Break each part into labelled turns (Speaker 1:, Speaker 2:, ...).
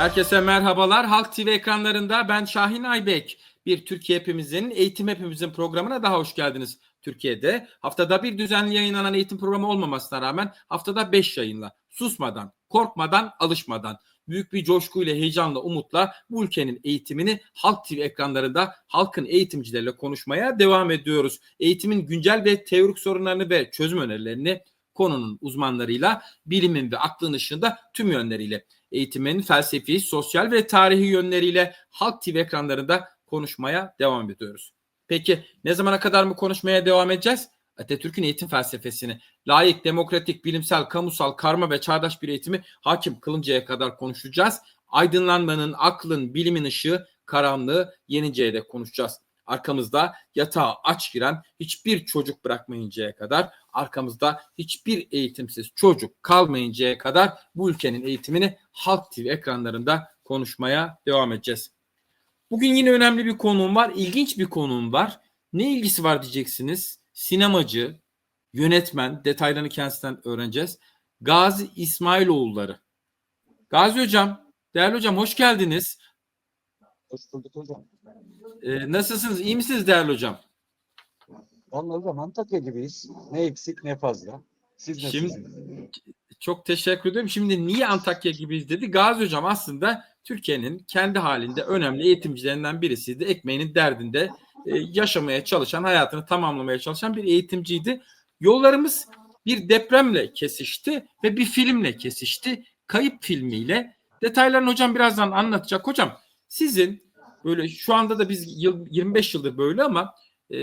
Speaker 1: Herkese merhabalar. Halk TV ekranlarında ben Şahin Aybek. Bir Türkiye Hepimizin, Eğitim Hepimizin programına daha hoş geldiniz. Türkiye'de haftada bir düzenli yayınlanan eğitim programı olmamasına rağmen haftada beş yayınla, susmadan, korkmadan, alışmadan, büyük bir coşkuyla, heyecanla, umutla bu ülkenin eğitimini Halk TV ekranlarında halkın eğitimcileriyle konuşmaya devam ediyoruz. Eğitimin güncel ve teorik sorunlarını ve çözüm önerilerini konunun uzmanlarıyla, bilimin ve aklın ışığında tüm yönleriyle eğitimin felsefi, sosyal ve tarihi yönleriyle Halk TV ekranlarında konuşmaya devam ediyoruz. Peki ne zamana kadar mı konuşmaya devam edeceğiz? Atatürk'ün eğitim felsefesini layık, demokratik, bilimsel, kamusal, karma ve çağdaş bir eğitimi hakim kılıncaya kadar konuşacağız. Aydınlanmanın, aklın, bilimin ışığı, karanlığı yeninceye de konuşacağız. Arkamızda yatağa aç giren hiçbir çocuk bırakmayıncaya kadar, arkamızda hiçbir eğitimsiz çocuk kalmayıncaya kadar bu ülkenin eğitimini Halk TV ekranlarında konuşmaya devam edeceğiz. Bugün yine önemli bir konuğum var, ilginç bir konuğum var. Ne ilgisi var diyeceksiniz. Sinemacı, yönetmen, detaylarını kendisinden öğreneceğiz. Gazi İsmailoğulları. Gazi Hocam, değerli hocam hoş geldiniz.
Speaker 2: Hoş bulduk hocam.
Speaker 1: Ee, nasılsınız? İyi misiniz değerli hocam?
Speaker 2: Vallahi hocam Antakya gibiyiz. Ne eksik ne fazla. Siz
Speaker 1: Şimdi-
Speaker 2: nasılsınız?
Speaker 1: Çok teşekkür ederim. Şimdi niye Antakya gibiyiz dedi. Gazi Hocam aslında Türkiye'nin kendi halinde önemli eğitimcilerinden birisiydi. Ekmeğinin derdinde e, yaşamaya çalışan, hayatını tamamlamaya çalışan bir eğitimciydi. Yollarımız bir depremle kesişti ve bir filmle kesişti. Kayıp filmiyle. Detaylarını hocam birazdan anlatacak. Hocam sizin böyle şu anda da biz yıl, 25 yıldır böyle ama e,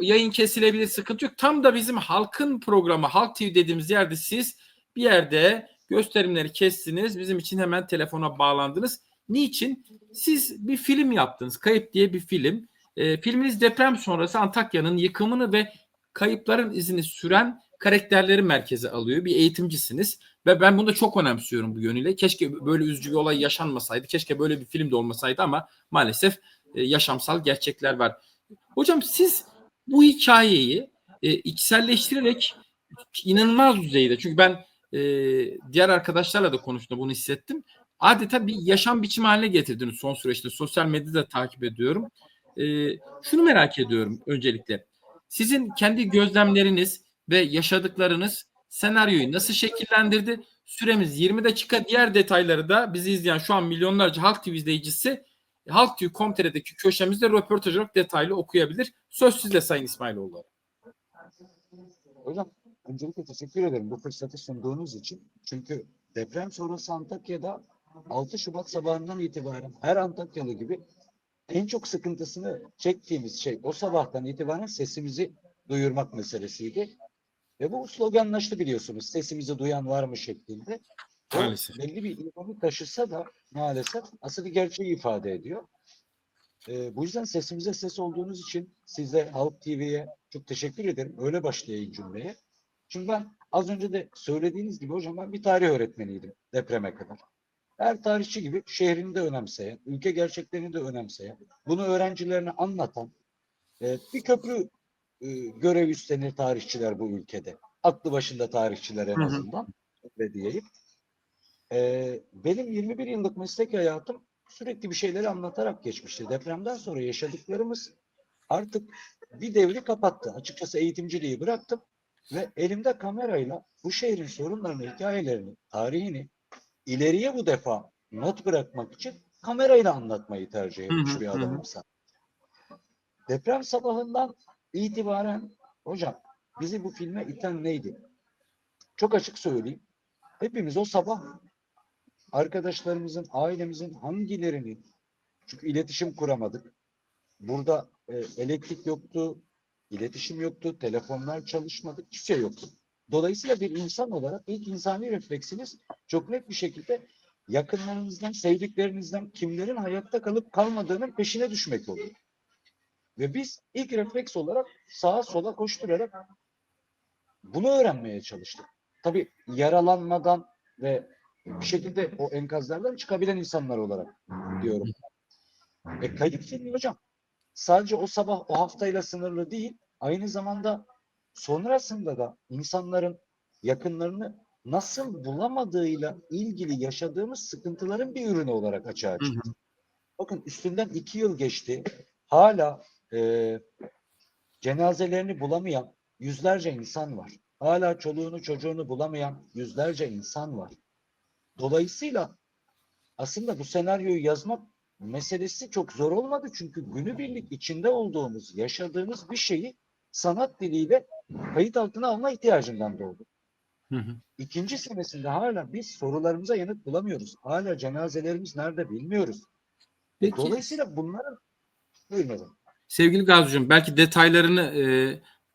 Speaker 1: yayın kesilebilir sıkıntı yok. Tam da bizim halkın programı Halk TV dediğimiz yerde siz bir yerde gösterimleri kestiniz. Bizim için hemen telefona bağlandınız. Niçin? Siz bir film yaptınız. Kayıp diye bir film. E, filminiz deprem sonrası Antakya'nın yıkımını ve kayıpların izini süren karakterleri merkeze alıyor. Bir eğitimcisiniz ve ben bunu da çok önemsiyorum bu yönüyle. Keşke böyle üzücü bir olay yaşanmasaydı. Keşke böyle bir film de olmasaydı ama maalesef e, yaşamsal gerçekler var. Hocam siz bu hikayeyi e, içselleştirerek inanılmaz düzeyde çünkü ben e, diğer arkadaşlarla da konuştum bunu hissettim. Adeta bir yaşam biçimi haline getirdiniz son süreçte. Sosyal medyada takip ediyorum. E, şunu merak ediyorum öncelikle. Sizin kendi gözlemleriniz ve yaşadıklarınız senaryoyu nasıl şekillendirdi? Süremiz 20 dakika. Diğer detayları da bizi izleyen şu an milyonlarca Halk TV izleyicisi Halk TV.com.tr'deki köşemizde röportaj olarak detaylı okuyabilir. Söz sizde Sayın İsmailoğlu.
Speaker 2: Hocam öncelikle teşekkür ederim bu fırsatı sunduğunuz için. Çünkü deprem sonrası Antakya'da 6 Şubat sabahından itibaren her Antakyalı gibi en çok sıkıntısını çektiğimiz şey o sabahtan itibaren sesimizi duyurmak meselesiydi. Ve bu sloganlaştı biliyorsunuz. Sesimizi duyan var mı şeklinde. O
Speaker 1: Maalesef.
Speaker 2: belli bir ilhamı taşısa da maalesef asıl gerçeği ifade ediyor. Ee, bu yüzden sesimize ses olduğunuz için size Halk TV'ye çok teşekkür ederim. Öyle başlayayım cümleye. Çünkü ben az önce de söylediğiniz gibi hocam ben bir tarih öğretmeniydim depreme kadar. Her tarihçi gibi şehrini de önemseyen, ülke gerçeklerini de önemseyen, bunu öğrencilerine anlatan e, bir köprü e, görev üstlenir tarihçiler bu ülkede. Aklı başında tarihçiler en azından. Öyle diyeyim. Benim 21 yıllık meslek hayatım sürekli bir şeyleri anlatarak geçmişti. Depremden sonra yaşadıklarımız artık bir devri kapattı. Açıkçası eğitimciliği bıraktım ve elimde kamerayla bu şehrin sorunlarını, hikayelerini, tarihini ileriye bu defa not bırakmak için kamerayla anlatmayı tercih etmiş bir adamım sen. Deprem sabahından itibaren hocam bizi bu filme iten neydi? Çok açık söyleyeyim. Hepimiz o sabah arkadaşlarımızın, ailemizin hangilerini çünkü iletişim kuramadık. Burada e, elektrik yoktu, iletişim yoktu, telefonlar çalışmadı, hiçbir şey yoktu. Dolayısıyla bir insan olarak ilk insani refleksiniz çok net bir şekilde yakınlarınızdan, sevdiklerinizden kimlerin hayatta kalıp kalmadığının peşine düşmek oluyor. Ve biz ilk refleks olarak sağa sola koşturarak bunu öğrenmeye çalıştık. Tabii yaralanmadan ve bir şekilde o enkazlardan çıkabilen insanlar olarak diyorum. E kayıp filmi hocam. Sadece o sabah o haftayla sınırlı değil. Aynı zamanda sonrasında da insanların yakınlarını nasıl bulamadığıyla ilgili yaşadığımız sıkıntıların bir ürünü olarak açığa çıktı. Bakın üstünden iki yıl geçti. Hala e, cenazelerini bulamayan yüzlerce insan var. Hala çoluğunu çocuğunu bulamayan yüzlerce insan var. Dolayısıyla aslında bu senaryoyu yazmak meselesi çok zor olmadı. Çünkü günübirlik içinde olduğumuz, yaşadığımız bir şeyi sanat diliyle kayıt altına alma ihtiyacından doğdu.
Speaker 1: Hı hı.
Speaker 2: İkinci senesinde hala biz sorularımıza yanıt bulamıyoruz. Hala cenazelerimiz nerede bilmiyoruz.
Speaker 1: Peki.
Speaker 2: Dolayısıyla bunların buyurun.
Speaker 1: Sevgili Gazi'cim belki detaylarını e,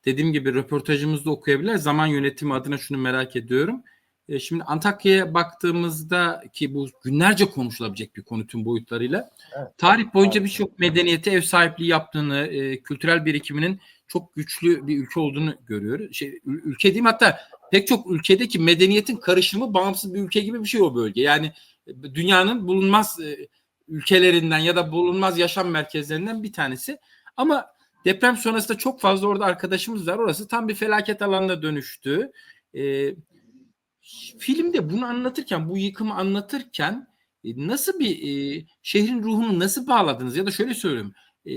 Speaker 1: dediğim gibi röportajımızda okuyabilir. Zaman yönetimi adına şunu merak ediyorum. E, şimdi Antakya'ya baktığımızda ki bu günlerce konuşulabilecek bir konu tüm boyutlarıyla.
Speaker 2: Evet.
Speaker 1: Tarih boyunca birçok medeniyete ev sahipliği yaptığını, e, kültürel birikiminin çok güçlü bir ülke olduğunu görüyoruz. Şey, ül- ülke diyeyim hatta pek çok ülkedeki medeniyetin karışımı bağımsız bir ülke gibi bir şey o bölge. Yani e, dünyanın bulunmaz e, ülkelerinden ya da bulunmaz yaşam merkezlerinden bir tanesi. Ama deprem sonrasında çok fazla orada arkadaşımız var. Orası tam bir felaket alanına dönüştü. Ee, filmde bunu anlatırken, bu yıkımı anlatırken e, nasıl bir e, şehrin ruhunu nasıl bağladınız? Ya da şöyle söyleyeyim. e,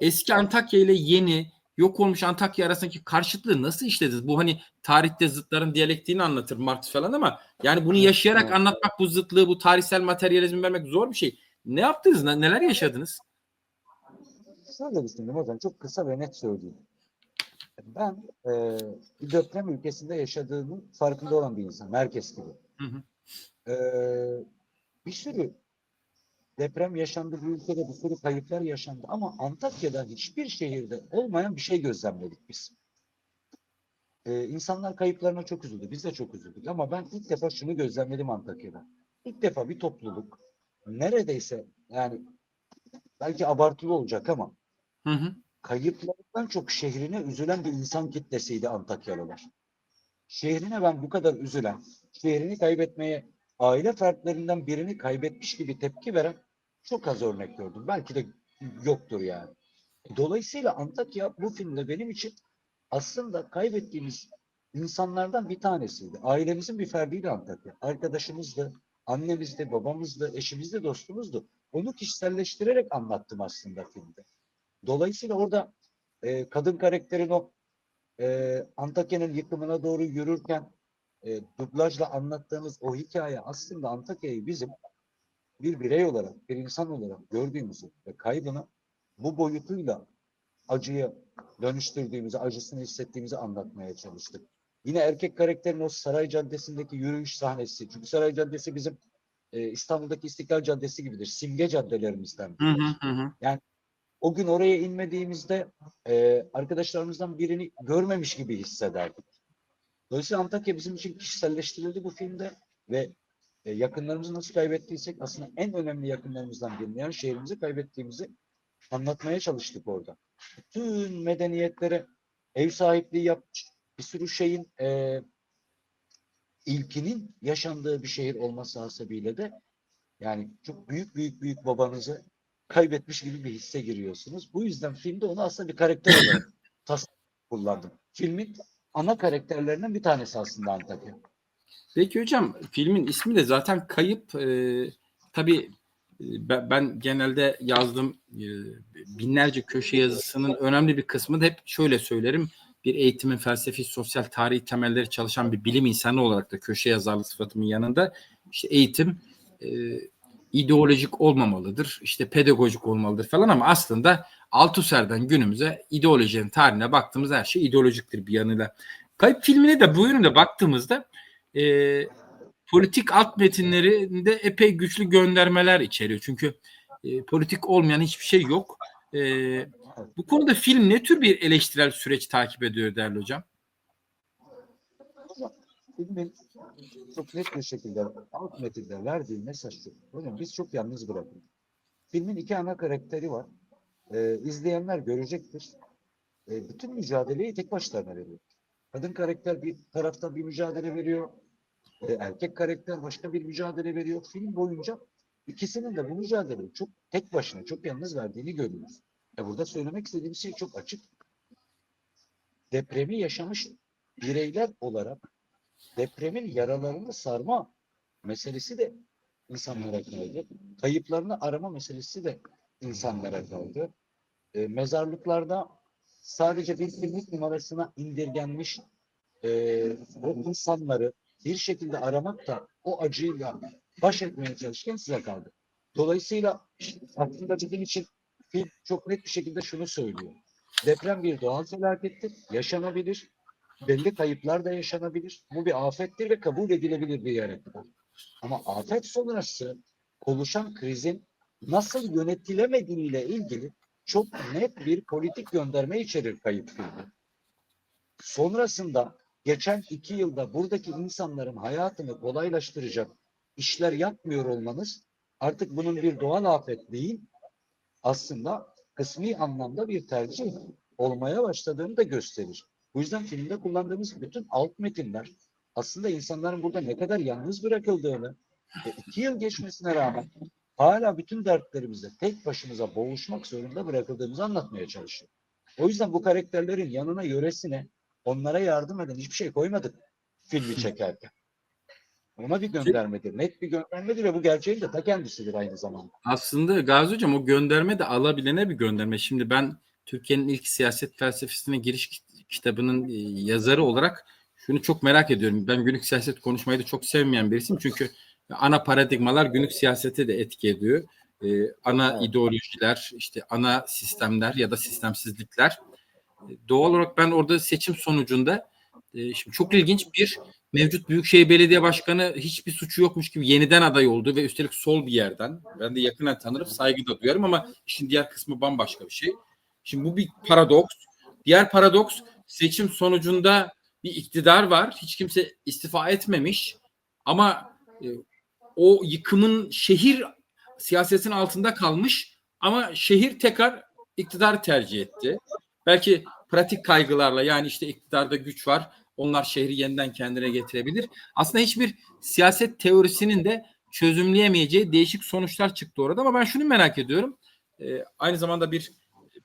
Speaker 1: eski Antakya ile yeni yok olmuş Antakya arasındaki karşıtlığı nasıl işlediniz? Bu hani tarihte zıtların diyalektiğini anlatır Marx falan ama yani bunu yaşayarak anlatmak bu zıtlığı, bu tarihsel materyalizmi vermek zor bir şey. Ne yaptınız? Ne- Neler yaşadınız?
Speaker 2: Şöyle düşündüm hocam çok kısa ve net söyleyeyim. Ben e, bir deprem ülkesinde yaşadığımın farkında olan bir insan. Merkez gibi.
Speaker 1: Hı hı.
Speaker 2: E, bir sürü deprem yaşandı bu ülkede bir sürü kayıplar yaşandı ama Antakya'da hiçbir şehirde olmayan bir şey gözlemledik biz. E, insanlar kayıplarına çok üzüldü. Biz de çok üzüldük ama ben ilk defa şunu gözlemledim Antakya'da. İlk defa bir topluluk neredeyse yani belki abartılı olacak ama
Speaker 1: Hı hı.
Speaker 2: Kayıplarından çok şehrine üzülen bir insan kitlesiydi Antakyalılar. Şehrine ben bu kadar üzülen, şehrini kaybetmeye aile fertlerinden birini kaybetmiş gibi tepki veren çok az örnek gördüm. Belki de yoktur yani. Dolayısıyla Antakya bu filmde benim için aslında kaybettiğimiz insanlardan bir tanesiydi. Ailemizin bir ferdiydi Antakya. Arkadaşımızdı, annemizdi, babamızdı, eşimizdi, dostumuzdu. Onu kişiselleştirerek anlattım aslında filmde. Dolayısıyla orada e, kadın karakterin o e, Antakya'nın yıkımına doğru yürürken e, dublajla anlattığımız o hikaye aslında Antakya'yı bizim bir birey olarak, bir insan olarak gördüğümüzü ve kaybını bu boyutuyla acıya dönüştürdüğümüzü, acısını hissettiğimizi anlatmaya çalıştık. Yine erkek karakterin o Saray Caddesi'ndeki yürüyüş sahnesi. Çünkü Saray Caddesi bizim e, İstanbul'daki İstiklal Caddesi gibidir. Simge caddelerimizden.
Speaker 1: Hı hı hı hı.
Speaker 2: O gün oraya inmediğimizde e, arkadaşlarımızdan birini görmemiş gibi hissederdik. Dolayısıyla Antakya bizim için kişiselleştirildi bu filmde ve e, yakınlarımızı nasıl kaybettiysek aslında en önemli yakınlarımızdan birini yani şehrimizi kaybettiğimizi anlatmaya çalıştık orada. Bütün medeniyetlere ev sahipliği yapmış bir sürü şeyin e, ilkinin yaşandığı bir şehir olması hasebiyle de yani çok büyük büyük büyük babanızı kaybetmiş gibi bir hisse giriyorsunuz. Bu yüzden filmde onu aslında bir karakter olarak kullandım. Filmin ana karakterlerinden bir tanesi aslında Antakya.
Speaker 1: Peki hocam filmin ismi de zaten kayıp. Ee, tabii e, ben, genelde yazdığım e, binlerce köşe yazısının önemli bir kısmı da hep şöyle söylerim. Bir eğitimin felsefi, sosyal, tarihi temelleri çalışan bir bilim insanı olarak da köşe yazarlığı sıfatımın yanında işte eğitim e, ideolojik olmamalıdır. işte pedagojik olmalıdır falan ama aslında Althusser'den günümüze ideolojinin tarihine baktığımız her şey ideolojiktir bir yanıyla. Kayıp filmine de bu yönde baktığımızda e, politik alt metinlerinde epey güçlü göndermeler içeriyor. Çünkü e, politik olmayan hiçbir şey yok. E, bu konuda film ne tür bir eleştirel süreç takip ediyor değerli hocam?
Speaker 2: Filmin çok net bir şekilde alt metinde verdiği mesaj şu. Hocam biz çok yalnız bırakıldık. Filmin iki ana karakteri var. Ee, izleyenler görecektir. Ee, bütün mücadeleyi tek başlarına veriyor. Kadın karakter bir taraftan bir mücadele veriyor. Ee, erkek karakter başka bir mücadele veriyor. Film boyunca ikisinin de bu mücadeleyi çok tek başına, çok yalnız verdiğini görüyoruz. E burada söylemek istediğim şey çok açık. Depremi yaşamış bireyler olarak depremin yaralarını sarma meselesi de insanlara kaldı. Kayıplarını arama meselesi de insanlara kaldı. E, mezarlıklarda sadece bir kimlik numarasına indirgenmiş e, o insanları bir şekilde aramak da o acıyla baş etmeye çalışırken size kaldı. Dolayısıyla aslında bizim için film çok net bir şekilde şunu söylüyor. Deprem bir doğal felakettir, yaşanabilir, belli kayıplar da yaşanabilir. Bu bir afettir ve kabul edilebilir bir kadar. Ama afet sonrası oluşan krizin nasıl yönetilemediğiyle ilgili çok net bir politik gönderme içerir kayıp filmi. Sonrasında geçen iki yılda buradaki insanların hayatını kolaylaştıracak işler yapmıyor olmanız artık bunun bir doğal afet değil, aslında kısmi anlamda bir tercih olmaya başladığını da gösterir. Bu yüzden filmde kullandığımız bütün alt metinler aslında insanların burada ne kadar yalnız bırakıldığını ve iki yıl geçmesine rağmen hala bütün dertlerimizle tek başımıza boğuşmak zorunda bırakıldığımızı anlatmaya çalışıyor. O yüzden bu karakterlerin yanına yöresine onlara yardım eden hiçbir şey koymadık filmi çekerken. Ona bir göndermedir. Net bir göndermedir ve bu gerçeğin de ta kendisidir aynı zamanda.
Speaker 1: Aslında Gazi Hocam o gönderme de alabilene bir gönderme. Şimdi ben Türkiye'nin ilk siyaset felsefesine giriş kitabının e, yazarı olarak şunu çok merak ediyorum. Ben günlük siyaset konuşmayı da çok sevmeyen birisiyim. Çünkü ana paradigmalar günlük siyasete de etki ediyor. E, ana
Speaker 2: Evet.
Speaker 1: ideolojiler, işte ana sistemler ya da sistemsizlikler. E, Doğal olarak ben orada seçim sonucunda e, şimdi çok ilginç bir mevcut Büyükşehir Belediye Başkanı hiçbir suçu yokmuş gibi yeniden aday oldu ve üstelik sol bir yerden. Ben de yakından tanırım, saygı da duyarım ama işin diğer kısmı bambaşka bir şey. Şimdi bu bir paradoks. Diğer paradoks seçim sonucunda bir iktidar var. Hiç kimse istifa etmemiş ama e, o yıkımın şehir siyasetin altında kalmış ama şehir tekrar iktidar tercih etti. Belki pratik kaygılarla yani işte iktidarda güç var. Onlar şehri yeniden kendine getirebilir. Aslında hiçbir siyaset teorisinin de çözümleyemeyeceği değişik sonuçlar çıktı orada ama ben şunu merak ediyorum. Ee, aynı zamanda bir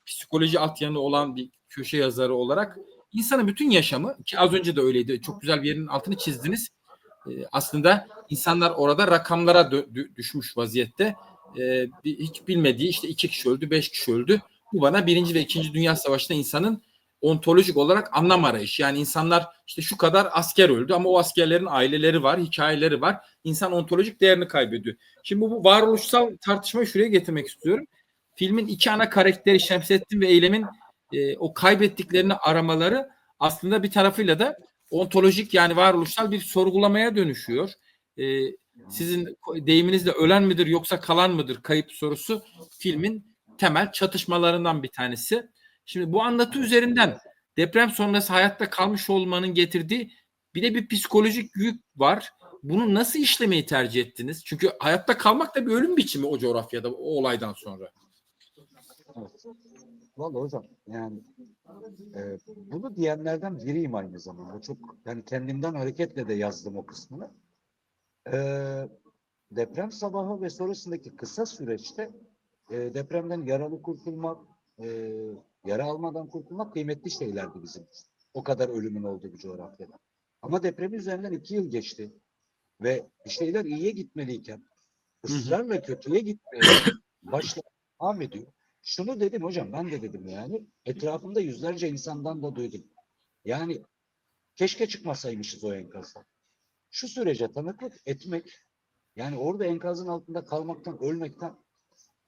Speaker 1: psikoloji altyanı olan bir köşe yazarı olarak insanın bütün yaşamı ki az önce de öyleydi. Çok güzel bir yerin altını çizdiniz. Ee, aslında insanlar orada rakamlara düşmüş vaziyette. Ee, hiç bilmediği işte iki kişi öldü, beş kişi öldü. Bu bana birinci ve ikinci dünya savaşında insanın ontolojik olarak anlam arayışı. Yani insanlar işte şu kadar asker öldü ama o askerlerin aileleri var, hikayeleri var. İnsan ontolojik değerini kaybediyor. Şimdi bu, bu varoluşsal tartışmayı şuraya getirmek istiyorum. Filmin iki ana karakteri Şemsettin ve Eylem'in e, o kaybettiklerini aramaları aslında bir tarafıyla da ontolojik yani varoluşsal bir sorgulamaya dönüşüyor. E, sizin deyiminizle ölen midir yoksa kalan mıdır kayıp sorusu filmin temel çatışmalarından bir tanesi. Şimdi bu anlatı üzerinden deprem sonrası hayatta kalmış olmanın getirdiği bir de bir psikolojik yük var. Bunu nasıl işlemeyi tercih ettiniz? Çünkü hayatta kalmak da bir ölüm biçimi o coğrafyada o olaydan sonra.
Speaker 2: Vallahi hocam yani e, bunu diyenlerden biriyim aynı zamanda. Çok yani kendimden hareketle de yazdım o kısmını. E, deprem sabahı ve sonrasındaki kısa süreçte e, depremden yaralı kurtulmak, e, yara almadan kurtulmak kıymetli şeylerdi bizim için. O kadar ölümün olduğu bir coğrafyada. Ama depremin üzerinden iki yıl geçti ve şeyler iyiye gitmeliyken ısrarla kötüye gitmeye başla devam ediyor. Şunu dedim hocam ben de dedim yani etrafımda yüzlerce insandan da duydum. Yani keşke çıkmasaymışız o enkazdan. Şu sürece tanıklık etmek yani orada enkazın altında kalmaktan ölmekten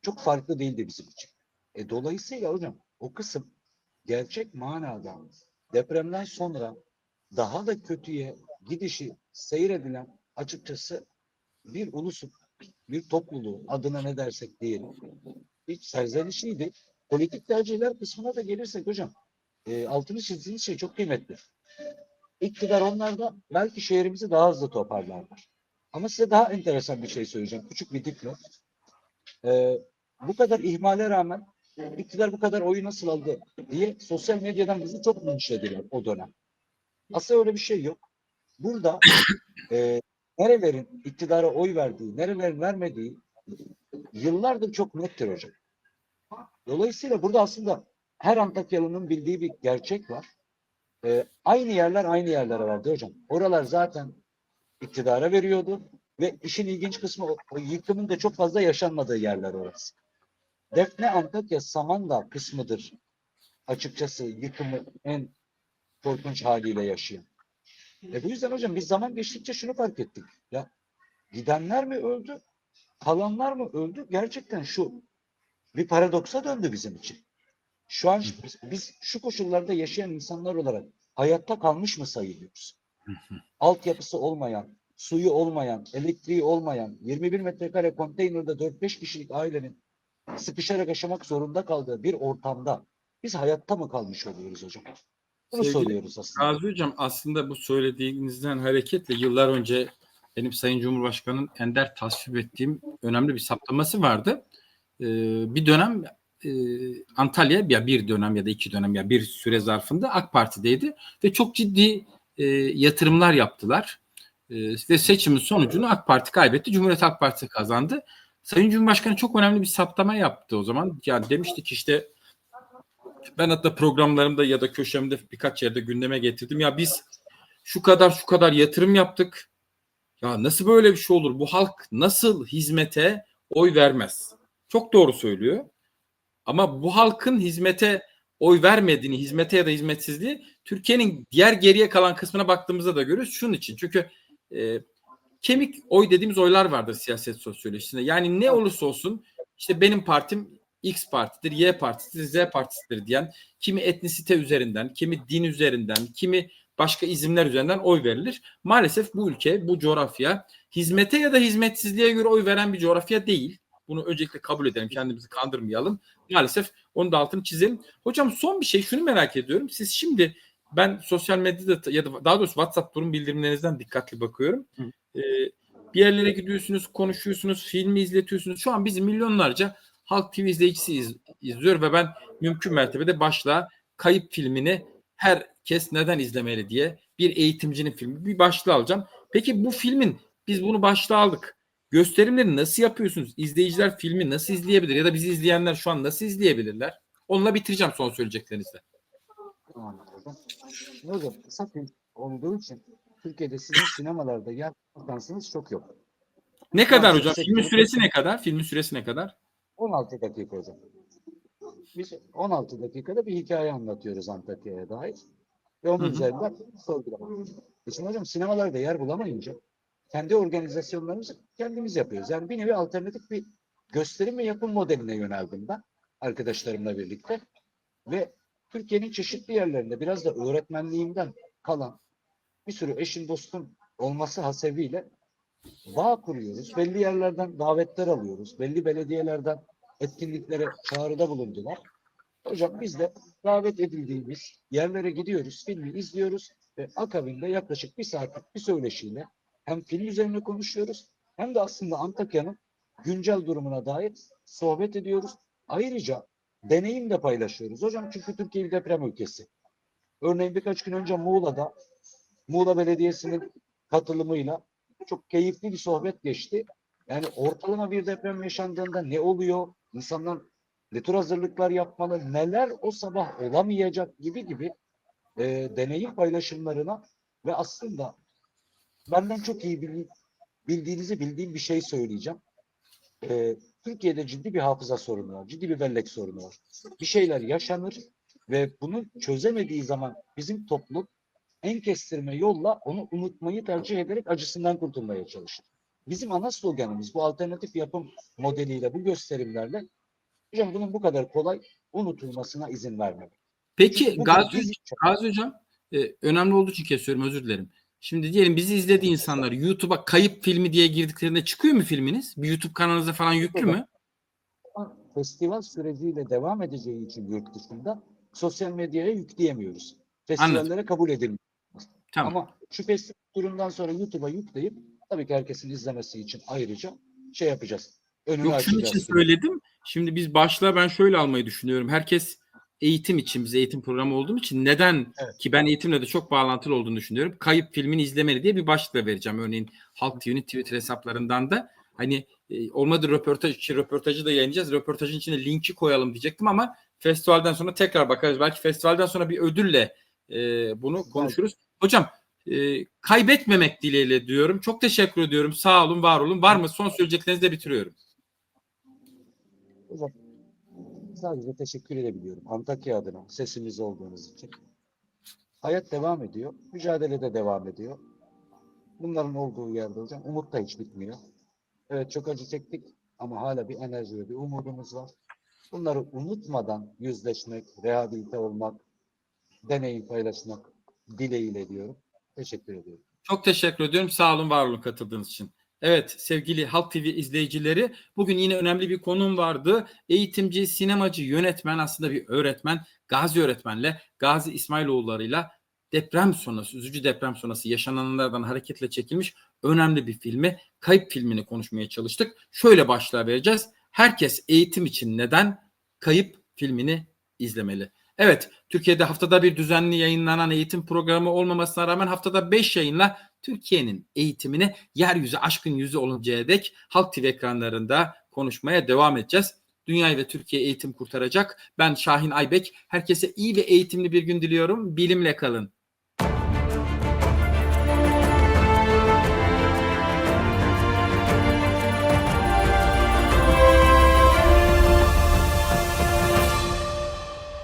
Speaker 2: çok farklı değildi bizim için. E, dolayısıyla hocam o kısım gerçek manada depremden sonra daha da kötüye gidişi seyredilen açıkçası bir ulusun, bir topluluğu adına ne dersek diyelim. Hiç serzenişiydi. Politik tercihler kısmına da gelirsek hocam e, altını çizdiğiniz şey çok kıymetli. İktidar onlarda belki şehrimizi daha hızlı toparlarlar. Ama size daha enteresan bir şey söyleyeceğim. Küçük bir dipnot. E, bu kadar ihmale rağmen iktidar bu kadar oyu nasıl aldı diye sosyal medyadan bizi çok linçlediler o dönem. Aslında öyle bir şey yok. Burada e, nerelerin iktidara oy verdiği, nerelerin vermediği yıllardır çok nettir hocam. Dolayısıyla burada aslında her Antakyalı'nın bildiği bir gerçek var. e, aynı yerler aynı yerlere vardı hocam. Oralar zaten iktidara veriyordu ve işin ilginç kısmı o, o yıkımın da çok fazla yaşanmadığı yerler orası. Defne Antakya Samandağ kısmıdır açıkçası yıkımı en korkunç haliyle yaşayan. E bu yüzden hocam biz zaman geçtikçe şunu fark ettik. Ya gidenler mi öldü? Kalanlar mı öldü? Gerçekten şu bir paradoksa döndü bizim için. Şu an biz, biz şu koşullarda yaşayan insanlar olarak hayatta kalmış mı sayılıyoruz? Altyapısı olmayan, suyu olmayan, elektriği olmayan, 21 metrekare konteynerde 4-5 kişilik ailenin sıkışarak yaşamak zorunda kaldığı bir ortamda biz hayatta mı kalmış oluyoruz hocam? Bunu
Speaker 1: Sevgili
Speaker 2: soruyoruz aslında.
Speaker 1: Gazi Hocam aslında bu söylediğinizden hareketle yıllar önce benim Sayın Cumhurbaşkanı'nın ender tasvip ettiğim önemli bir saptaması vardı. Ee, bir dönem e, Antalya ya bir dönem ya da iki dönem ya bir süre zarfında AK Parti'deydi ve çok ciddi e, yatırımlar yaptılar. E, ve seçimin sonucunu AK Parti kaybetti. Cumhuriyet Halk Partisi kazandı. Sayın Cumhurbaşkanı çok önemli bir saptama yaptı o zaman. Yani demiştik işte ben hatta programlarımda ya da köşemde birkaç yerde gündeme getirdim. Ya biz şu kadar şu kadar yatırım yaptık. Ya nasıl böyle bir şey olur? Bu halk nasıl hizmete oy vermez? Çok doğru söylüyor. Ama bu halkın hizmete oy vermediğini, hizmete ya da hizmetsizliği Türkiye'nin diğer geriye kalan kısmına baktığımızda da görüyoruz. Şunun için çünkü e, kemik oy dediğimiz oylar vardır siyaset sosyolojisinde. Yani ne olursa olsun işte benim partim X partidir, Y partisidir, Z partisidir diyen kimi etnisite üzerinden, kimi din üzerinden, kimi başka izimler üzerinden oy verilir. Maalesef bu ülke, bu coğrafya hizmete ya da hizmetsizliğe göre oy veren bir coğrafya değil. Bunu öncelikle kabul edelim, kendimizi kandırmayalım. Maalesef onun da altını çizelim. Hocam son bir şey şunu merak ediyorum. Siz şimdi ben sosyal medyada ya da daha doğrusu WhatsApp durum bildirimlerinizden dikkatli bakıyorum. Ee, bir yerlere gidiyorsunuz, konuşuyorsunuz, filmi izletiyorsunuz. Şu an bizim milyonlarca Halk TV izleyicisi iz- izliyor ve ben mümkün mertebede başlığa kayıp filmini herkes neden izlemeli diye bir eğitimcinin filmi bir başlığı alacağım. Peki bu filmin biz bunu başlığa aldık. Gösterimleri nasıl yapıyorsunuz? İzleyiciler filmi nasıl izleyebilir ya da bizi izleyenler şu an nasıl izleyebilirler? Onunla bitireceğim son söyleyeceklerinizle.
Speaker 2: Tamam hocam. Şimdi hocam kısa film olduğu için Türkiye'de sizin sinemalarda yer şansınız çok yok.
Speaker 1: Ne kadar hocam? Filmin süresi ne kadar? Filmin süresi ne kadar?
Speaker 2: 16 dakika hocam. Biz 16 dakikada bir hikaye anlatıyoruz Antakya'ya dair. Ve onun
Speaker 1: Hı hı.
Speaker 2: üzerinden sorgulama. E Şimdi hocam sinemalarda yer bulamayınca kendi organizasyonlarımızı kendimiz yapıyoruz. Yani bir nevi alternatif bir gösterim ve yapım modeline yöneldim ben arkadaşlarımla birlikte. Ve Türkiye'nin çeşitli yerlerinde biraz da öğretmenliğimden kalan bir sürü eşin dostum olması hasebiyle bağ kuruyoruz. Belli yerlerden davetler alıyoruz. Belli belediyelerden etkinliklere çağrıda bulundular. Hocam biz de davet edildiğimiz yerlere gidiyoruz, filmi izliyoruz ve akabinde yaklaşık bir saatlik bir söyleşiyle hem film üzerine konuşuyoruz hem de aslında Antakya'nın güncel durumuna dair sohbet ediyoruz. Ayrıca deneyim de paylaşıyoruz. Hocam çünkü Türkiye bir deprem ülkesi. Örneğin birkaç gün önce Muğla'da Muğla Belediyesi'nin katılımıyla çok keyifli bir sohbet geçti. Yani ortalama bir deprem yaşandığında ne oluyor? İnsanlar ne tür hazırlıklar yapmalı? Neler o sabah olamayacak gibi gibi e, deneyim paylaşımlarına ve aslında benden çok iyi bil- bildiğinizi bildiğim bir şey söyleyeceğim. E, Türkiye'de ciddi bir hafıza sorunu var. Ciddi bir bellek sorunu var. Bir şeyler yaşanır ve bunu çözemediği zaman bizim toplum en kestirme yolla onu unutmayı tercih ederek acısından kurtulmaya çalışır. Bizim ana sloganımız bu alternatif yapım modeliyle, bu gösterimlerle hocam bunun bu kadar kolay unutulmasına izin vermemek.
Speaker 1: Peki Gazi,
Speaker 2: biz-
Speaker 1: Gazi Hocam e, önemli olduğu için kesiyorum özür dilerim. Şimdi diyelim bizi izlediği insanlar YouTube'a kayıp filmi diye girdiklerinde çıkıyor mu filminiz? Bir YouTube kanalınıza falan yüklü mü?
Speaker 2: Ama festival süreciyle devam edeceği için yurt dışında sosyal medyaya yükleyemiyoruz. Festivallere kabul edilmiyor.
Speaker 1: Tamam.
Speaker 2: Ama şu festival turundan sonra YouTube'a yükleyip tabii ki herkesin izlemesi için ayrıca şey yapacağız. Önünü
Speaker 1: Yok şunun için söyledim. Şimdi biz başlığa ben şöyle almayı düşünüyorum. Herkes eğitim için, biz eğitim programı olduğum için neden
Speaker 2: Evet.
Speaker 1: ki ben eğitimle de çok bağlantılı olduğunu düşünüyorum. Kayıp filmini izlemeli diye bir başlıkla vereceğim. Örneğin Halk TV'nin Twitter hesaplarından da hani e, olmadı röportaj için röportajı da yayınlayacağız. Röportajın içine linki koyalım diyecektim ama festivalden sonra tekrar bakarız. Belki festivalden sonra bir ödülle e, bunu konuşuruz. Hocam e, kaybetmemek dileğiyle diyorum. Çok teşekkür ediyorum. Sağ olun, var olun. Var mı? Son söyleyeceklerinizi de bitiriyorum.
Speaker 2: Hocam sadece teşekkür edebiliyorum Antakya adına sesimiz olduğunuz için. Hayat devam ediyor. Mücadele de devam ediyor. Bunların olduğu yerde hocam umut da hiç bitmiyor. Evet çok acı çektik ama hala bir enerji ve bir umudumuz var. Bunları unutmadan yüzleşmek, rehabilite olmak, deneyim paylaşmak dileğiyle diyorum. Teşekkür ediyorum.
Speaker 1: Çok teşekkür ediyorum. Sağ olun, var olun katıldığınız için. Evet sevgili Halk TV izleyicileri bugün yine önemli bir konum vardı. Eğitimci, sinemacı, yönetmen aslında bir öğretmen. Gazi öğretmenle, Gazi İsmailoğulları'yla deprem sonrası, üzücü deprem sonrası yaşananlardan hareketle çekilmiş önemli bir filmi, Kayıp filmini konuşmaya çalıştık. Şöyle başlığa vereceğiz. Herkes eğitim için neden Kayıp filmini izlemeli? Evet, Türkiye'de haftada bir düzenli yayınlanan eğitim programı olmamasına rağmen haftada 5 yayınla Türkiye'nin eğitimini yeryüzü aşkın yüzü oluncaya dek Halk TV ekranlarında konuşmaya devam edeceğiz. Dünyayı ve Türkiye eğitim kurtaracak. Ben Şahin Aybek. Herkese iyi ve eğitimli bir gün diliyorum. Bilimle kalın.